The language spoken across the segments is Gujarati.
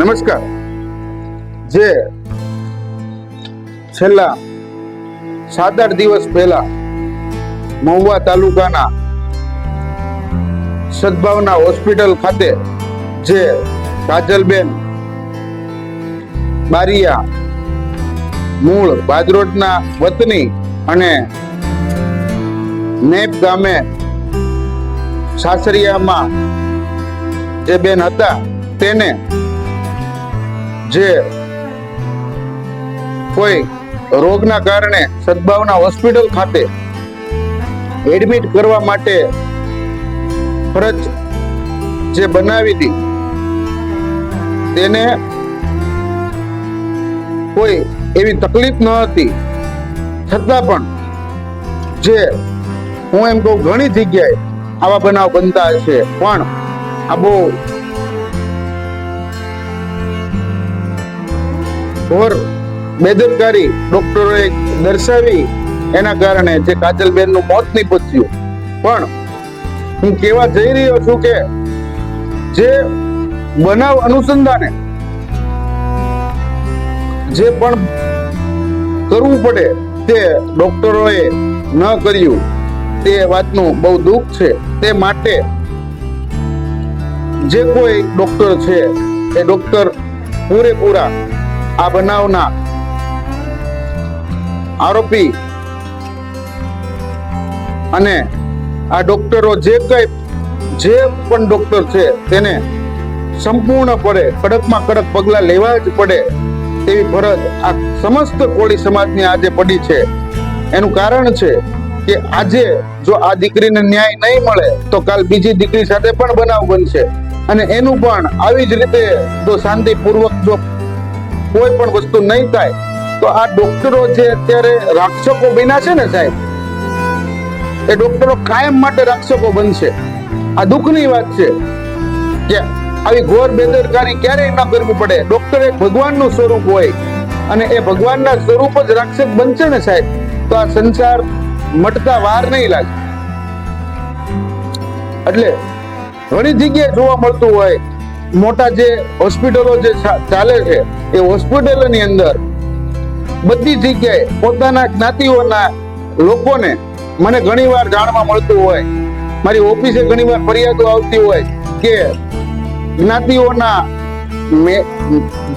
નમસ્કાર. જે છેલ્લા સાત આઠ દિવસ પહેલા મહુવા તાલુકાના સદભાવના હોસ્પિટલ ખાતે જે કાજલબેન બારિયા મૂળ ભાદરોડના વતની અને નેપ ગામે સાસરિયામાં જે બેન હતા, તેને જે કોઈ રોગના કારણે સદભાવના હોસ્પિટલ ખાતે એડમિટ કરવા માટે ફરજ જે બનાવી હતી તેને કોઈ એવી તકલીફ ન હતી. છતાં પણ જે હું એમ કહું, ઘણી જગ્યાએ આવા બનાવ બનતા હશે. પણ આ બહુ ઘોર બેદરકારી ડોક્ટરોએ દર્શાવી એના કારણે જે કાજલબેનનું મોત નીપજ્યું. પણ હું કહેવા જઈ રહ્યો છું કે જે બનાવ અનુસંધાને જે પણ કરવું પડે તે ડોક્ટરોએ ન કર્યું, તે વાતનું બહુ દુઃખ છે. તે માટે જે કોઈ ડોક્ટર છે, એ ડોક્ટર પૂરેપૂરા આ બનાવના આરોપી અને આ ડોક્ટરો જે કઈ, જે પણ ડોક્ટર છે, તેને સંપૂર્ણપણે કડકમાં કડક પગલા લેવા જ પડે તેવી ફરજ આ સમસ્ત કોળી સમાજની આજે પડી છે. એનું કારણ છે કે આજે જો આ દીકરીને ન્યાય નહીં મળે, તો કાલ બીજી દીકરી સાથે પણ બનાવ બનશે. અને એનું પણ આવી જ રીતે જો શાંતિપૂર્વક જો કોઈ પણ વસ્તુ નહીં થાય, તો આ ડોક્ટરો જે અત્યારે રાક્ષકો બન્યા છે ને સાહેબ, એ ડોક્ટરો કાયમ માટે રાક્ષકો બનશે. આ દુઃખની વાત છે કે આવી ઘોર બેદરકારી ક્યારેય ન કરવી પડે? ડોક્ટર એક ભગવાનનું સ્વરૂપ હોય અને એ ભગવાનના સ્વરૂપ જ રાક્ષસ બનશે ને સાહેબ, તો આ સંસાર મટતા વાર નહીં લાગે. એટલે ઘણી જગ્યાએ જોવા મળતું હોય મોટા જે હોસ્પિટલો જે ચાલે છે, એ હોસ્પિટલોની અંદર બધી જગ્યાએ પોતાના જ્ઞાતિઓના લોકોને મને ઘણીવાર જાણવા મળતું હોય, મારી ઓફિસે ઘણીવાર ફરિયાદો આવતી હોય કે જ્ઞાતિઓના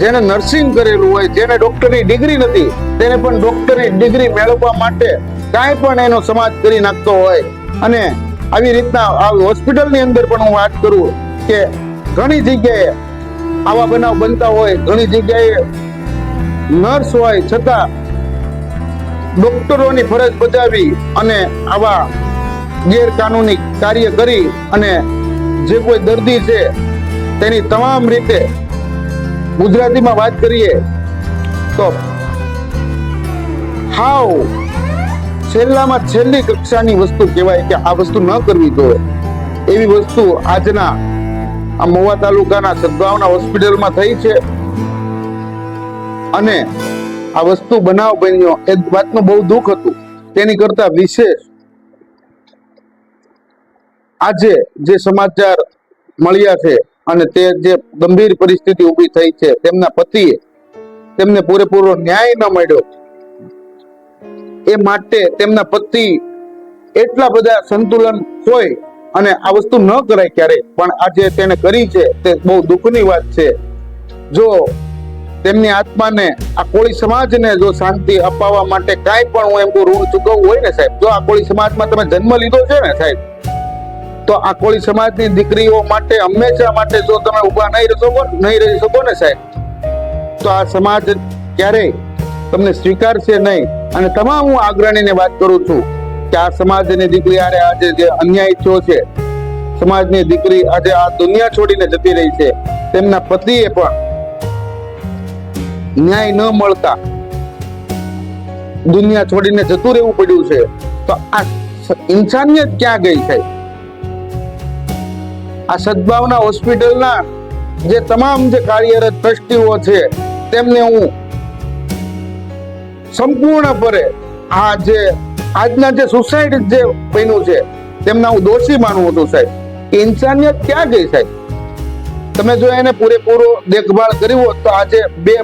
જેને નર્સિંગ કરેલું હોય, જેને ડોક્ટરની ડિગ્રી નથી, તેને પણ ડોક્ટરની ડિગ્રી મેળવવા માટે કાંઈ પણ એનો સમાજ કરી નાખતો હોય. અને આવી રીતના આ હોસ્પિટલની અંદર પણ હું વાત કરું કે ઘણી જગ્યાએ આવા બનાવ બનતા હોય, ઘણી જગ્યાએ નર્સ હોય, છતાં ડોક્ટરોની ફરજ બજાવી અને આવા ગેરકાનૂની કાર્ય કરી અને જે કોઈ દર્દી છે, તેની તમામ રીતે ગુજરાતીમાં વાત કરીએ તો હાવ છેલ્લામાં છેલ્લી કક્ષાની વસ્તુ કહેવાય કે આ વસ્તુ ન કરવી જોઈએ. એવી વસ્તુ આજના આ મહુવા તાલુકાના સદભાવના હોસ્પિટલમાં થઈ છે. અને આ વસ્તુ બનાવ બન્યો. એ વાતનું બહુ દુઃખ હતું. તેની કરતા વિશેષ આજે જે સમાચાર મળ્યા છે અને તે જે ગંભીર પરિસ્થિતિ ઊભી થઈ છે, તેમના પતિએ તેમને પૂરેપૂરો ન્યાય ન મળ્યો. એ માટે તેમના પતિ એટલા બધા સંતુલન હોય અને આ વસ્તુ ન કરાય ક્યારે, પણ આજે તેને કરી છે, તે બહુ દુઃખની વાત છે. જો તેમની આત્માને, આ કોળી સમાજને જો શાંતિ અપાવવા માટે કાંઈ પણ હું એમ ઋણ ચૂકવવું હોય ને સાહેબ, જો આ કોળી સમાજમાં તમે જન્મ લીધો છે ને સાહેબ, તો આ કોળી સમાજની દીકરીઓ માટે, હંમેશા માટે જો તમે ઊભા નહીં રહી શકો, નહીં રહી શકો ને સાહેબ, તો આ સમાજ ક્યારેય તમને સ્વીકારશે નહીં. અને તમામ હું આગ્રણીને વાત કરું છું. કે આ સમાજની દીકરી આરે આજે જે અન્યાય થયો છે, સમાજની દીકરી આજે આ દુનિયા છોડીને જતી રહી છે, તેમના પતિએ પણ ન્યાય ન મળતા દુનિયા છોડીને જતું રહેવું પડ્યું છે, તો આ ઇન્સાનિયત ક્યાં ગઈ છે? આ સદભાવના હોસ્પિટલના જે તમામ જે કાર્યરત ટ્રસ્ટીઓ છે, તેમને હું સંપૂર્ણપણે આ જે આજના જે સુસાઇડ જે બન્યું છે, તેમના હું દોષી માનું છું સાહેબ. ઇન્સાનિયત ક્યાં ગઈ સાહેબ? તમે જો એને પૂરેપૂરો દેખભાળ કરી હોત તો આજે બે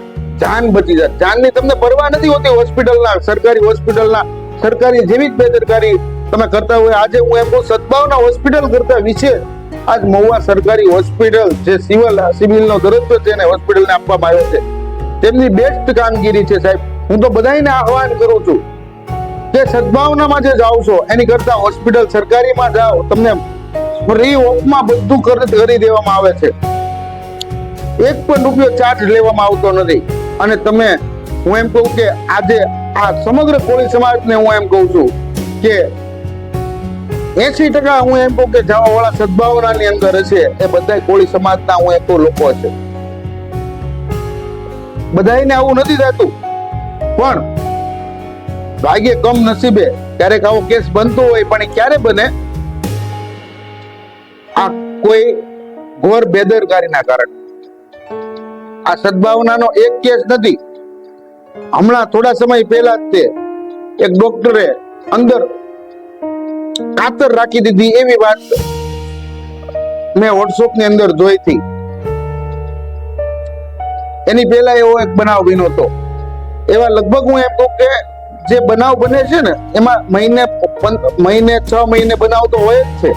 જાન બચી જાત. જાનની તમને પરવા નથી હોતી હોસ્પિટલના, સરકારી હોસ્પિટલના, સરકારી જેવી જ બેદરકારી તમે કરતા હોય. આજે હું એમ કહું, સદભાવના હોસ્પિટલ કરતા વિશે આજ મહુવા સરકારી હોસ્પિટલ જે સિવિલ, સિવિલનો દરજ્જો છે એને હોસ્પિટલને આપવામાં આવ્યો છે. તેમની બેસ્ટ કામગીરી છે સાહેબ. હું તો બધાને આહવાન કરું છું કે સદભાવનામાં જે જાઓ છો, એની કરતા હોસ્પિટલ સરકારીમાં જાઓ, તમને ફ્રી ઓફમાં બધું કરી દેવામાં આવે છે. એક પણ રૂપિયો ચાર્જ લેવામાં આવતો નથી. અને તમે, હું એમ કહું કે આજે આ સમગ્ર કોળી સમાજને હું એમ કહું છું કે એસી ટકા હું એમ કહું કે જવા વાળા સદભાવનાની અંદર હશે, એ બધા કોળી સમાજના હું એમ લોકો છે. બધાને આવું નથી થતું. પણ ભાગ્ય કમ નસીબે ક્યારેક આવો કેસ બનતો હોય, પણ ક્યારે બને? આ કોઈ ઘોર બેદરકારીના કારણે. આ સદભાવનાનો એક કેસ નથી. હમણાં થોડા સમય પહેલા જ તે એક ડોક્ટરે અંદર કાતર રાખી દીધી એવી વાત મેં વોટ્સઅપની અંદર જોઈ હતી. એની પહેલા એવો એક બનાવ બન્યો હતો. એવા લગભગ હું એમ કહું કે જે બનાવ બને છે ને, એમાં મહિને મહિને છ મહિને બનાવ તો હોય જ છે.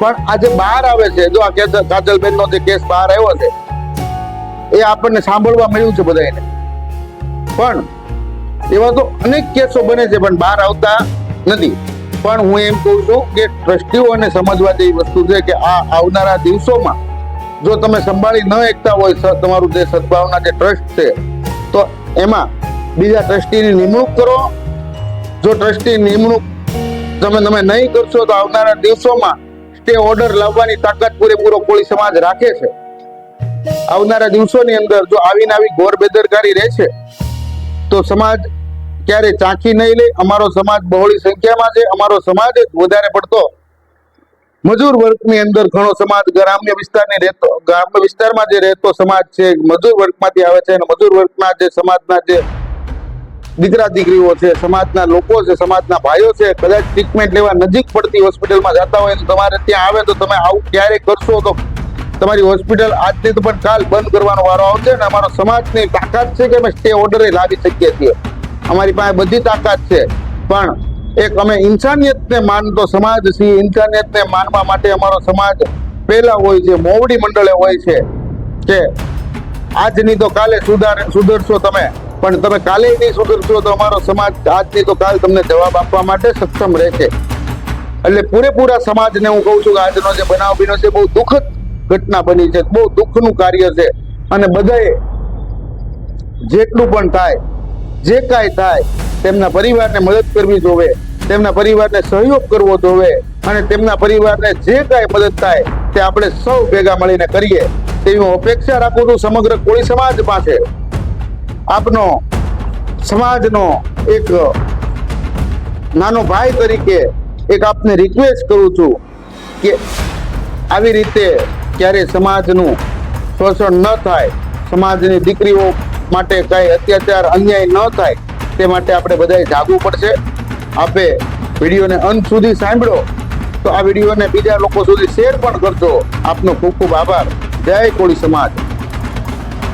પણ આજે બહાર આવે છે, જો આ કાજલબેન નો જે કેસ બહાર આવ્યો છે, એ આપણને સાંભળવા મળ્યું છે બધાને પણ એવા તો અનેક કેસો બને છે, પણ બહાર આવતા નથી. પણ હું એમ કહું છું કે ટ્રસ્ટીઓને સમજવા જેવી વસ્તુ છે કે આ આવનારા દિવસોમાં જો તમે સંભાળી ન એકતા હોય તમારું જે સદભાવના જે ટ્રસ્ટ છે, તો એમાં બીજા ટ્રસ્ટીની નિમણૂક કરો. જો ટ્રસ્ટી નિમણૂક તમે તમે નહીં કરશો તો આવનારા દિવસોમાં સ્ટે ઓર્ડર લાવવાની તાકાત પૂરેપૂરો કોળી સમાજ રાખે છે. આવનારા દિવસોની અંદર જો આવીને આવી ઘોર બેદરકારી રહેશે તો સમાજ ક્યારે ચાંખી નહીં લે? અમારો સમાજ બહોળી સંખ્યામાં છે. અમારો સમાજ જ વધારે પડતો મજૂર વર્ગની અંદર ઘણો સમાજ ગ્રામ્ય વિસ્તારની રહેતો, ગ્રામ્ય વિસ્તારમાં જે રહેતો સમાજ છે, મજૂર વર્ગમાંથી આવે છે અને મજૂર વર્ગના જે સમાજના જે દીકરા દીકરીઓ છે, સમાજના લોકો છે, સમાજના ભાઈઓ છે, કદાચ ટ્રીટમેન્ટ લેવા નજીક પડતી હોસ્પિટલમાં જતા હોય તો તમારે ત્યાં આવે તો તમે આવું ક્યારે કરશો તો તમારી હોસ્પિટલ આજથી તો પણ કાલ બંધ કરવાનો વારો આવશે અને અમારો સમાજની તાકાત છે કે અમે સ્ટે ઓર્ડરે લાવી શકીએ છીએ. અમારી પાસે બધી તાકાત છે, પણ એક અમે ઇન્સાનિયતને માનતો સમાજ છીએ, ઇન્સાનિયતને માનવા માટે અમારો સમાજ પહેલા હોય છે, મોવડી મંડળે હોય છે કે આજની તો કાલે સુધાર સુધરશો તમે. પણ તમે કાલે નહીં સુધરશો તો અમારો સમાજ આજની તો કાલ તમને જવાબ આપવા માટે સક્ષમ રહેશે. એટલે પૂરેપૂરા સમાજને હું કહું છું કે આજનો જે બનાવ બન્યો છે બહુ દુઃખદ ઘટના બની છે. બહુ દુઃખનું કાર્ય છે. અને બધાએ જેટલું પણ થાય, જે કાંઈ થાય, તેમના પરિવારને મદદ કરવી જોવે, તેમના પરિવારને સહયોગ કરવો જોવે, અને તેમના પરિવારને જે કાંઈ મદદ થાય, તે આપણે સૌ ભેગા મળીને કરીએ. તેવી હું અપેક્ષા રાખું છું સમગ્ર કોળી સમાજ પાસે. આપનો સમાજનો એક નાનો ભાઈ તરીકે એક આપને રિક્વેસ્ટ કરું છું કે આવી રીતે ક્યારે સમાજનું શોષણ ન થાય, સમાજની દીકરીઓ માટે કાંઈ અત્યાચાર, અન્યાય ન થાય, તે માટે આપણે બધાએ જાગવું પડશે. આપે વિડીયોને અંત સુધી સાંભળો. તો આ વિડીયોને બીજા લોકો સુધી શેર પણ કરજો. આપનો ખૂબ ખૂબ આભાર. જય કોળી સમાજ.